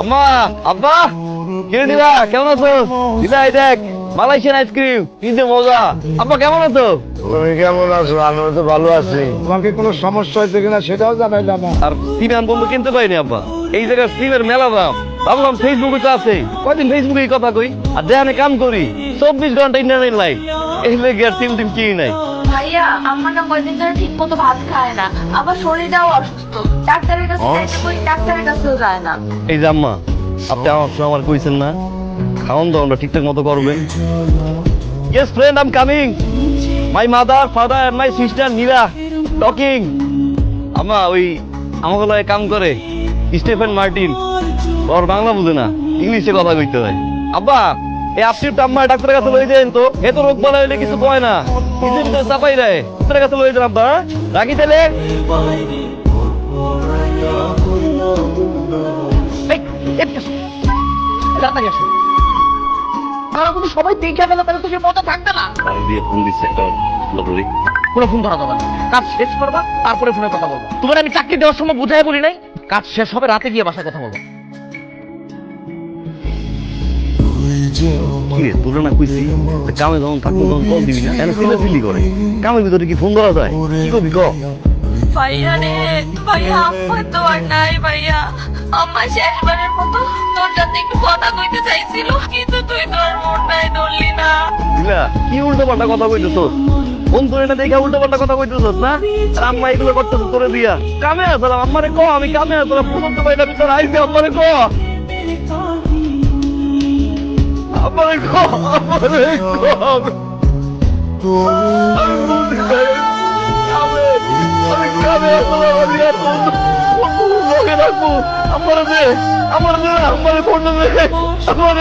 আম্মা আব্বা কে দিলা কেমন আছো? দিলা এই দেখ মালয়েশিয়ান আইসক্রিম কি যে মজা। আব্বা কেমন আছো? তুমি কেমন আছো? আমি তো ভালো আছি। তোমাকে কোনো সমস্যা হয়েছে কিনা সেটাও জানাইলাম না আর সিম বন্ধু কিনতে পাইনি আব্বা। এই জায়গায় সিমের মেলা দাম। ভাবলাম ফেসবুকে তো আছে কয়দিন ফেসবুকে কথা কই? আর কাম করি। চব্বিশ ঘণ্টা ইন্টারনেট লাইফ এই লেগে আর সিম টিম কিনি নাই। ভাইয়া আমার না ধরে ঠিক মতো ভাত খায় না। আবার শরীরটাও অসুস্থ। ডাক্তারের কাছে ডাক্তারের কাছেও যায় না। এই যে আম্মা আপনি আমার সময় আমার কইছেন না? খাওয়ান দাওয়ানটা ঠিকঠাক মতো করবেন। Yes friend am coming my mother father my sister Nila talking আমা ওই আমাকে লগে কাম করে স্টিফেন মার্টিন। ওর বাংলা বুঝে না ইংলিশে কথা কইতে হয়। আব্বা এই আপনি আম্মা ডাক্তারের কাছে লই দেন তো। এ তো রোগ বালা হইলে কিছু কয় না। কিছু তো চাপাই দেয়। ডাক্তারের কাছে লই দেন আব্বা? রাখি তাহলে এই, এই, তাড়াতাড়ি আসো। তারা কিন্তু সবাই দেখে তাহলে তুমি মজা থাকবে না। দিয়ে ফোন দিচ্ছে একটা লটারি কোনো ফোন ধরা যাবে না। কাজ শেষ করবা তারপরে ফোনে কথা বলব। তোমার আমি চাকরি দেওয়ার সময় বুঝাই বলি নাই। কাজ শেষ হবে রাতে গিয়ে বাসায় কথা বলব। কি তোরা না কইছি কামে যখন থাকব তখন কল দিবি না? এনে ফিলে ফিলি করে? কামের ভিতরে কি ফোন ধরা যায়? কি করবি ক? ভাইয়া রে ভাইয়া আমার তো আর নাই ভাইয়া। আমার শেষবারের মতো তোর সাথে একটু কথা কইতে চাইছিল কিন্তু তুই তো আর মন নাই ধরলি না। বুঝলা কি উল্টো পাল্টা কথা কইতেছ ফোন ধরে না দেখে উল্টো পাল্টা কথা কইতেছ না? আর আম্মা এগুলো করতেছ তোরে দিয়া। কামে আসলাম আম্মারে ক আমি কামে আসলাম ফোন তো পাইলা ভিতরে আইসি আম্মারে ক। লোকে রাখব আমার দে আমার দে আমার ফোন দে আমার